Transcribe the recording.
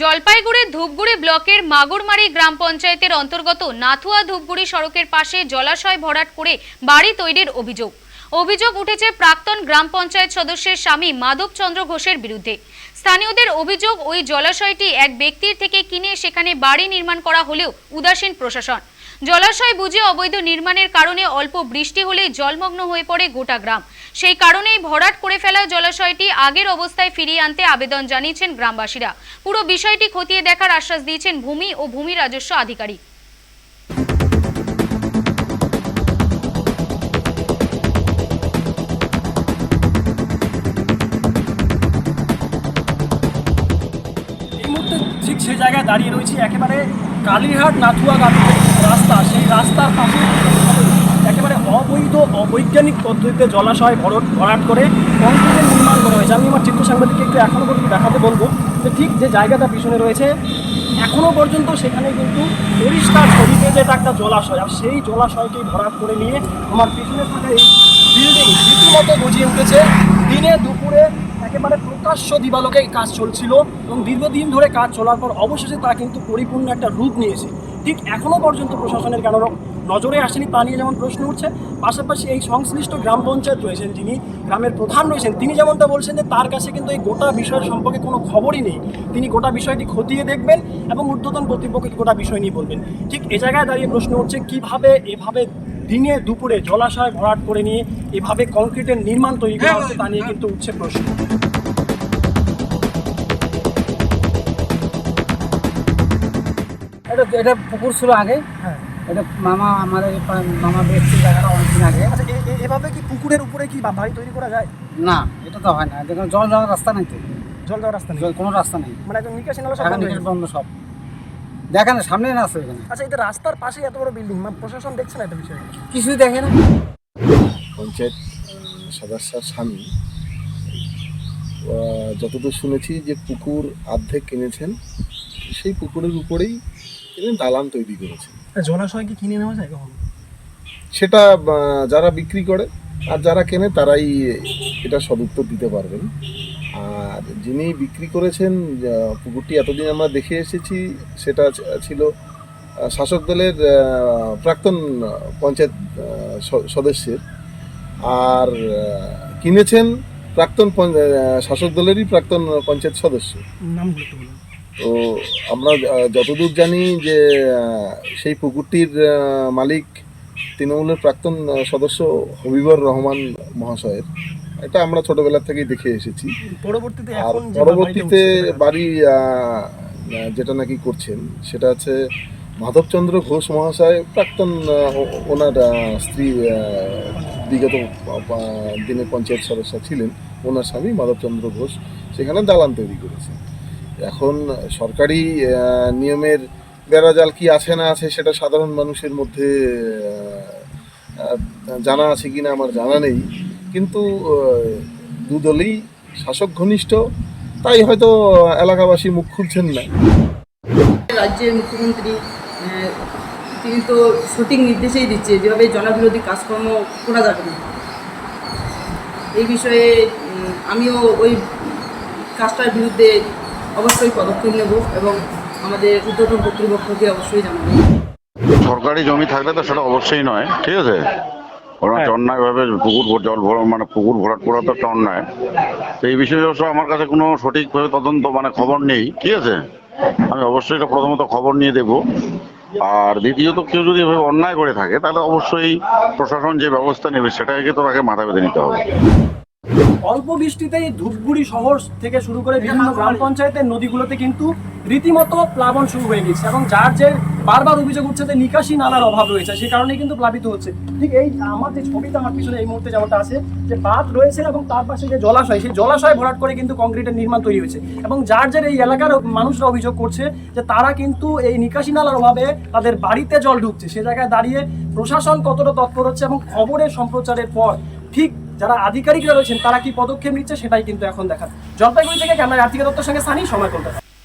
জলপাইগুড়ির ধূপগুড়ি ব্লকের মাগুরমারি গ্রাম পঞ্চায়েতের অন্তর্গত নাথুয়া ধূপগুড়ি সড়কের পাশে জলাশয় ভরাট করে বাড়ি তৈরির অভিযোগ। অভিযোগ উঠেছে প্রাক্তন গ্রাম পঞ্চায়েত সদস্যের স্বামী মাধব চন্দ্র ঘোষের বিরুদ্ধে। স্থানীয়দের অভিযোগ ওই জলাশয়টি এক ব্যক্তির থেকে কিনে সেখানে বাড়ি নির্মাণ করা হলেও উদাসীন প্রশাসন। জলাশয় বুঝে অবৈধ নির্মাণের কারণে অল্প বৃষ্টি হলেই জলমগ্ন হয়ে পড়ে গোটা গ্রাম। সেই কারণেই ভরাট করে ফেলা জলাশয়টি আগের অবস্থায় ফিরিয়ে আনতে আবেদন জানিয়েছেন গ্রামবাসীরা। পুরো বিষয়টি খতিয়ে দেখার আশ্বাস দিয়েছেন ভূমি ও ভূমি রাজস্ব আধিকারিক। জায়গায় দাঁড়িয়ে রয়েছি একেবারে কালীরহাট নাথুয়াগামী রাস্তা সেই রাস্তার পাশে একেবারে অবৈধ, অবৈজ্ঞানিক পদ্ধতিতে জলাশয় ভরট ভরাট করে কংক্রিটের নির্মাণ করা হয়েছে। আমি আমার চিত্র সাংবাদিককে একটু এখনও পর্যন্ত দেখাতে বলব যে ঠিক যে জায়গাটা পিছনে রয়েছে এখনও পর্যন্ত সেখানে কিন্তু পরিষ্কার ছবিতে যে এটা একটা জলাশয়, আর সেই জলাশয়কে ভরাট করে নিয়ে আমার পিছনে থাকা এই বিল্ডিং রীতিমতো গজিয়ে উঠেছে। দিনে দুপুরে একেবারে প্রকাশ্য দিবালোকে কাজ চলছিল এবং দীর্ঘদিন ধরে কাজ চলার পর অবশেষে তা কিন্তু পরিপূর্ণ একটা রূপ নিয়েছে। ঠিক এখনও পর্যন্ত প্রশাসনের কেন নজরে আসেনি তা নিয়ে যেমন প্রশ্ন উঠছে, পাশাপাশি এই সংশ্লিষ্ট গ্রাম পঞ্চায়েত রয়েছেন যিনি গ্রামের প্রধান রয়েছেন, তিনি যেমনটা বলছেন যে তার কাছে কিন্তু এই গোটা বিষয়ের সম্পর্কে কোনো খবরই নেই। তিনি গোটা বিষয়টি খতিয়ে দেখবেন এবং ঊর্ধ্বতন কর্তৃপক্ষকে গোটা বিষয় নিয়ে বলবেন। ঠিক এ জায়গায় দাঁড়িয়ে প্রশ্ন উঠছে, কীভাবে এভাবে দিনে দুপুরে জলাশয় ভরাট করে নিয়ে এভাবে কংক্রিটের নির্মাণ তৈরি করা হচ্ছে তা নিয়ে কিন্তু উঠছে প্রশ্ন। এটা এটা পুকুর ছিল আগে হ্যাঁ। এটা মামা আমাদের মামা বেশি জায়গাটা অনেকদিন আগে। আচ্ছা এভাবে কি পুকুরের উপরে কি বা- বাড়ি তৈরি করা যায়? না এটা তো হয় না। দেখুন জল যাওয়ার রাস্তা নাই তো। জল দেওয়ার রাস্তা নেই? কোনো রাস্তা নেই। মানে একদম নিকাশি নালা সব বন্ধ সব। দেখেন সামনে না আছে এখানে। আচ্ছা এটা রাস্তার পাশে এত বড় বিল্ডিং মানে প্রশাসন দেখছে না এটা বিষয়ে? কিছুই দেখে না। পঞ্চায়েত সদস্যার স্বামী যতদূর শুনেছি যে পুকুর অর্ধেক কিনেছেন সেই পুকুরের উপরেই তিনি দালান তৈরি করেছেন। জলাশয় কি কিনে নেওয়া যায় কখনো? সেটা যারা বিক্রি করে আর যারা কেনে তারাই এটা সদুত্তর দিতে পারবেন। আর যিনি বিক্রি করেছেন পুকুরটি এতদিন আমরা দেখে এসেছি সেটা ছিল শাসক দলের প্রাক্তন পঞ্চায়েত সদস্যের। আর কিনেছেন প্রাক্তন শাসক দলেরই প্রাক্তন পঞ্চায়েত সদস্য। বলুন। তো আমরা যতদূর জানি যে সেই পুকুরটির মালিক তৃণমূলের প্রাক্তন সদস্য হবিবর রহমান মহাশয়ের। এটা আমরা ছোটবেলা থেকেই দেখে এসেছি। পরবর্তীতে আর পরবর্তীতে বাড়ি যেটা নাকি করছেন সেটা হচ্ছে মাধবচন্দ্র ঘোষ মহাশয় প্রাক্তন ওনার স্ত্রী বিগত দিনে পঞ্চায়েত সদস্য ছিলেন। ওনার স্বামী মাধবচন্দ্র ঘোষ সেখানে দালান তৈরি করেছেন। এখন সরকারি নিয়মের বেড়াজাল কি আছে না আছে সেটা সাধারণ মানুষের মধ্যে জানা আছে কি না আমার জানা নেই। কিন্তু দুদলই শাসক ঘনিষ্ঠ, তাই হয়তো এলাকাবাসী মুখ খুলছেন না। রাজ্যের মুখ্যমন্ত্রী তিনি তো সঠিক নির্দেশেই দিচ্ছে, যেভাবে জনবিরোধী কাজকর্ম করা যাবে না। এই বিষয়ে আমিও ওই কাজটার বিরুদ্ধে অবশ্যই পদক্ষেপ নেব এবং আমাদের উদ্যোতন কর্তৃপক্ষকে অবশ্যই জানাব। সরকারি জমি থাকলে তো সেটা অবশ্যই নয় ঠিক আছে? ওরা হচ্ছে অন্যায়ভাবে পুকুর জল ভরা মানে পুকুর ভরাট করা তো একটা অন্যায় তো এই বিষয়ে অবশ্য আমার কাছে কোনো সঠিকভাবে তদন্ত মানে খবর নেই ঠিক আছে? আমি অবশ্যই এটা প্রথমত খবর নিয়ে দেব। আর দ্বিতীয়ত কেউ যদি এভাবে অন্যায় করে থাকে তাহলে অবশ্যই প্রশাসন যে ব্যবস্থা নেবে সেটাকে তো তাকে মাথা বেঁধে নিতে হবে। অল্প বৃষ্টিতেই ধূপগুড়ি শহর থেকে শুরু করে বিভিন্ন গ্রাম পঞ্চায়েতের নদীগুলোতে কিন্তু রীতিমতো প্লাবন শুরু হয়ে গেছে এবং যার যে বারবার অভিযোগ উঠছে যে নিকাশি নালার অভাব রয়েছে সে কারণে কিন্তু প্লাবিত হচ্ছে। ঠিক এই আমার যে ছবিটা আমার পিছনে এই মুহূর্তে যেমনটা আছে যে বাঁধ রয়েছে এবং তার পাশে যে জলাশয় সেই জলাশয় ভরাট করে কিন্তু কংক্রিটের নির্মাণ তৈরি হয়েছে এবং যার যে এই এলাকার মানুষরা অভিযোগ করছে যে তারা কিন্তু এই নিকাশি নালার অভাবে তাদের বাড়িতে জল ঢুকছে। সে জায়গায় দাঁড়িয়ে প্রশাসন কতটা তৎপর হচ্ছে এবং খবরের সম্প্রচারের পর ঠিক যারা আধিকারিকরা রয়েছেন, তারা কি পদক্ষেপ নিচ্ছে সেটাই কিন্তু এখন দেখা জলপাইগুড়ি থেকে ক্যামেরা আর্থিক দত্তর সঙ্গে সানি, সময় কলকাতা।